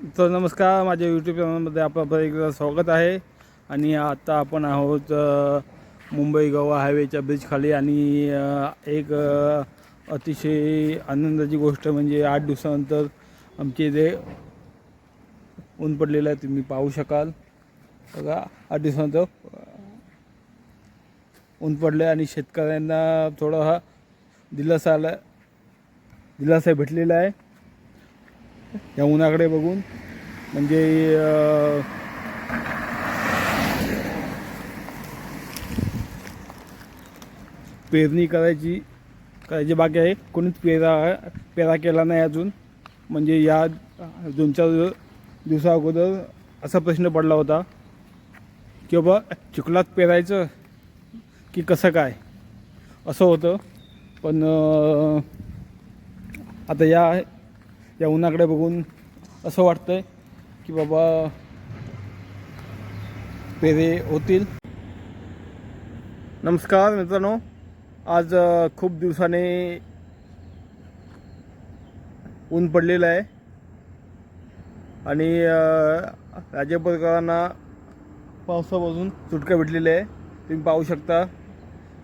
तर नमस्कार माझ्या यूट्यूब चॅनलमध्ये आपलं परत एकदा स्वागत आहे. आणि आता आपण आहोत मुंबई गोवा हायवेच्या ब्रिजखाली आणि एक अतिशय आनंदाची गोष्ट म्हणजे आठ दिवसानंतर आमचे इथे ऊन पडलेलं आहे तुम्ही पाहू शकाल. बघा आठ दिवसानंतर ऊन पडलं आणि शेतकऱ्यांना थोडा हा दिलासा आला दिलासा भेटलेला आहे. या उन्हाकडे बघून. म्हणजे पेरणी करायची करायची बाकी आहे. कोणीच पेरा पेरा केला नाही अजून. म्हणजे या दोन चार दिवसा अगोदर असा प्रश्न पडला होता की बाबा चिखलात पेरायचं की कसं काय? असं होतं. पण आता या या उन्हाकडे बघून असं वाटतंय की बाबा पेरे होतील. नमस्कार मित्रांनो आज खूप दिवसाने ऊन पडलेलं आहे. आणि अ, राज्यपत्रकारांना पावसापासून सुटका भेटलेली आहे. तुम्ही पाहू शकता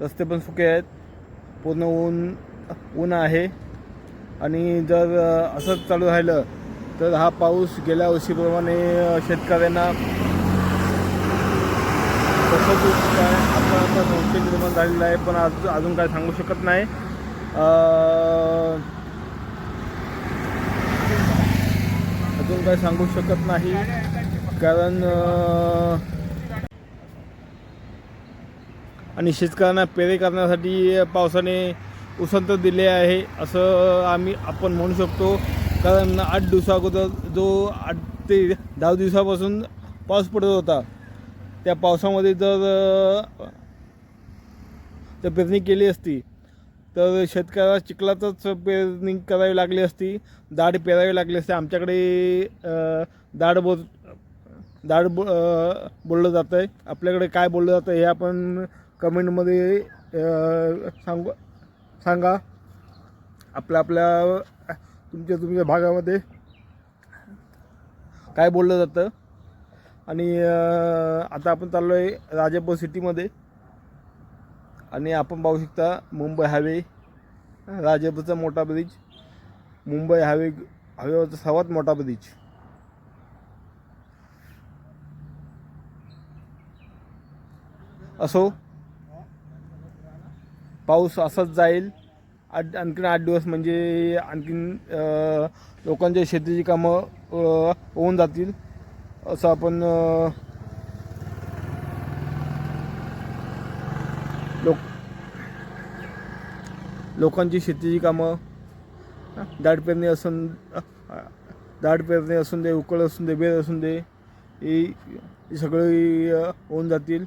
रस्ते पण सुके आहेत. पूर्ण ऊन ऊन आहे. आणि जर असंच चालू राहिलं तर हा पाऊस गेल्या वर्षीप्रमाणे शेतकऱ्यांना तसंच काय आता संशय निर्माण झालेला आहे पण आज अजून काय सांगू शकत नाही. अजून काय सांगू शकत नाही कारण आणि शेतकऱ्यांना पेरे करण्यासाठी पावसाने उसंत दिले आहे असं आम्ही आपण म्हणू शकतो. कारण आठ दिवसाअगोदर जो आठ ते दहा दिवसापासून पाऊस पडत होता त्या पावसामध्ये जर जर पेरणी केली असती तर शेतकऱ्याला चिखलातच पेरणी करावी लागली असती दाढ पेरावी लागली असते. आमच्याकडे दाढ बोल दाढ बो बोललं जातं आहे आपल्याकडे काय बोललं जातं हे आपण कमेंटमध्ये सांगू सांगा. आपल्या आपल्या तुमच्या तुमच्या भागामध्ये. काय बोललं जातं? आणि आता आपण चाललो आहे राजापूर सिटीमध्ये. आणि आपण पाहू शकता मुंबई हायवे राजापूरचा मोठा ब्रिज मुंबई हायवे हायवेवरचा सर्वात मोठा ब्रिज. असो. पाऊस असाच जाईल. आठ आणखीन आठ दिवस म्हणजे आणखीन लोकांच्या शेतीची कामं होऊन जातील. असं आपण लोक लोकांची शेतीची कामं दाट पेरणी असून दाट पेरणी असून दे उकळ असून दे बेर असून दे ही सगळी होऊन जातील.